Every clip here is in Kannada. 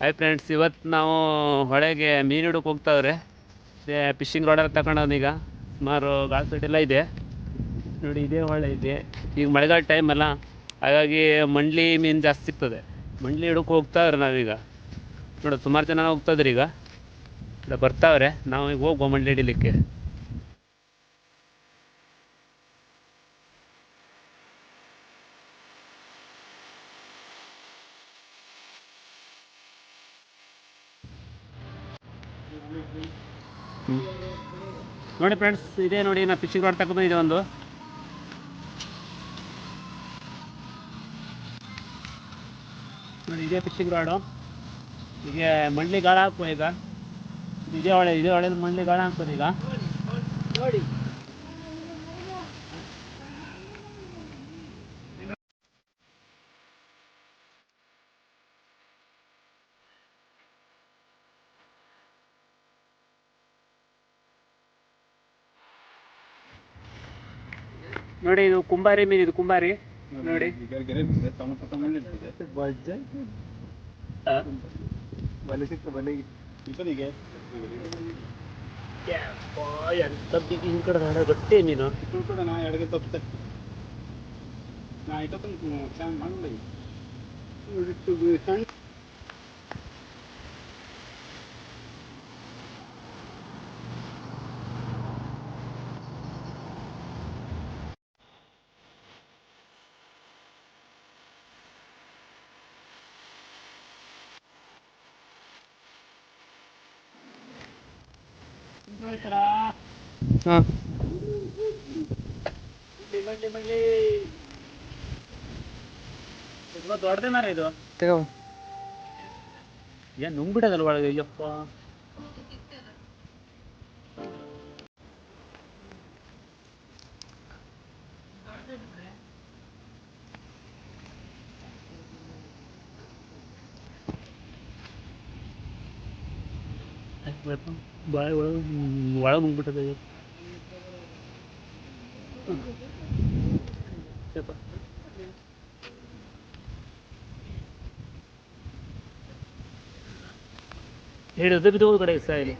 ಹಾಯ್ ಫ್ರೆಂಡ್ಸ್ ಇವತ್ತು ನಾವು ಹೊಳೆಗೆ ಮೀನು ಹಿಡಕ್ಕೆ ಹೋಗ್ತಾವ್ರೆ. ಫಿಶಿಂಗ್ ರೋಡಲ್ಲಿ ತಗೊಂಡವನೀಗ ಸುಮಾರು ಗಾಳಿ ಎಲ್ಲ ಇದೆ. ನೋಡಿ, ಇದೇ ಹೊಳೆ ಇದೆ. ಈಗ ಮಳೆಗಾಲ ಟೈಮ್ ಅಲ್ಲ. ಹಾಗಾಗಿ ಮಂಡ್ಲಿ ಮೀನು ಜಾಸ್ತಿ ಸಿಗ್ತದೆ. ಮಂಡ್ಲಿ ಹಿಡಕ್ಕೆ ಹೋಗ್ತಾವ್ರೆ ನಾವೀಗ. ನೋಡಿ, ಸುಮಾರು ಜನ ಹೋಗ್ತಾಯಿದ್ರಿ ಈಗ. ಬರ್ತಾವ್ರೆ. ನಾವು ಈಗ ಹೋಗುವ ಮಂಡ್ಲಿ ಹಿಡಿಲಿಕ್ಕೆ. ನೋಡಿ ಫ್ರೆಂಡ್ಸ್ ಇದೇ ನೋಡಿ, ನಾ ಫಿಶಿಂಗ್ ರಾಡ್ ಇದೆ ಒಂದು. ನೋಡಿ, ಇದೇ ಫಿಶಿಂಗ್ ರಾಡು ಈಗ ಮಂಡ್ಲಿ ಗಾಳ ಹಾಕ್ಬೋದು ಈಗ. ಇದೇ ಹೊಳೆ ಇದೇ ಹೊಳೆ ಮಂಡ್ಲಿ ಗಾಳ ಹಾಕ್ಬೋದು ಈಗ. ನೋಡಿ. ನೋಡಿ ಇದು ಕುಂಬಾರಿ ಮೀನು ಇದು ಕುಂಬಾರಿ. ನೋಡಿ. ಗಟ್ಟಿ ಮೀನು. ಹಾಂ ಮಂಡ್ಲಿ ಮಂಡ್ಲಿ ತುಂಬಾ ದೊಡ್ಡದೇ ಮರ ಇದು. ಏನ್ ನುಂಗ್ಬಿಟ್ಟದಲ್ಲ ಒಳಗೆ? ಅಯ್ಯಪ್ಪ ಬಾಯಿ ಒಳಗೆ ಒಳಗೆ ನುಂಗ್ಬಿಟ್ಟದೆ ಯಪ್ಪ. ಹೇಳಿದ್ರೆ ಬಿದ್ದು ಕಡೆ ಸಾಯಿಲಿ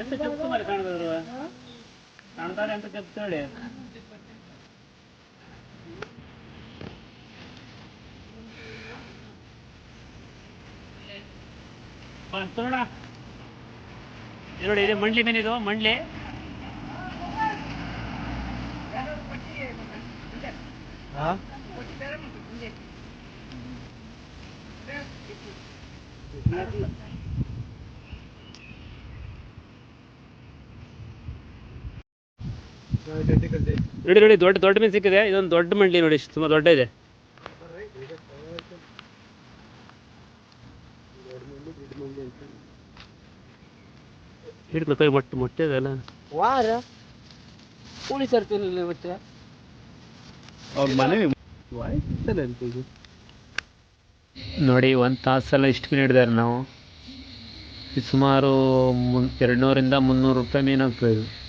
ಎಂತ ಮರಿ ಕಾಣದ್ರು ಕಾಣ್ತಾರೆ ಅಂತ ಕೆತ್ತೇಳಿ ತೋಣ ನೋಡಿ ಇದೆ ಮಂಡ್ಲಿ ಮೀನಿದು ಮಂಡ್ಲಿ. ನೋಡಿ ನೋಡಿ ದೊಡ್ಡ ದೊಡ್ಡ ಮೀನು ಸಿಕ್ಕಿದೆ. ಇದೊಂದು ದೊಡ್ಡ ಮಂಡ್ಲಿ ನೋಡಿ ತುಂಬಾ ದೊಡ್ಡ ಇದೆ. ಹಿಡ್ಕೊ ಕೈ ಮೊಟ್ಟೆ ಮೊಟ್ಟೆ ಅದಲ್ಲ. ವಾರ? ಪೊಲೀಸ್ ಇರ್ತಿರ್ಲಿಲ್ಲ ಮತ್ತೆ ಅವ್ರ ಮನೆ ನೋಡಿ ಒಂದು ತಾಸೆಲ್ಲ ಇಷ್ಟು ಮೀನು ಹಿಡಿದಾರೆ ನಾವು. ಇದು ಸುಮಾರು ಮುನ್ ಎರಡು ನೂರಿಂದ ಮುನ್ನೂರು ರೂಪಾಯಿ ಮೀನು ಇದು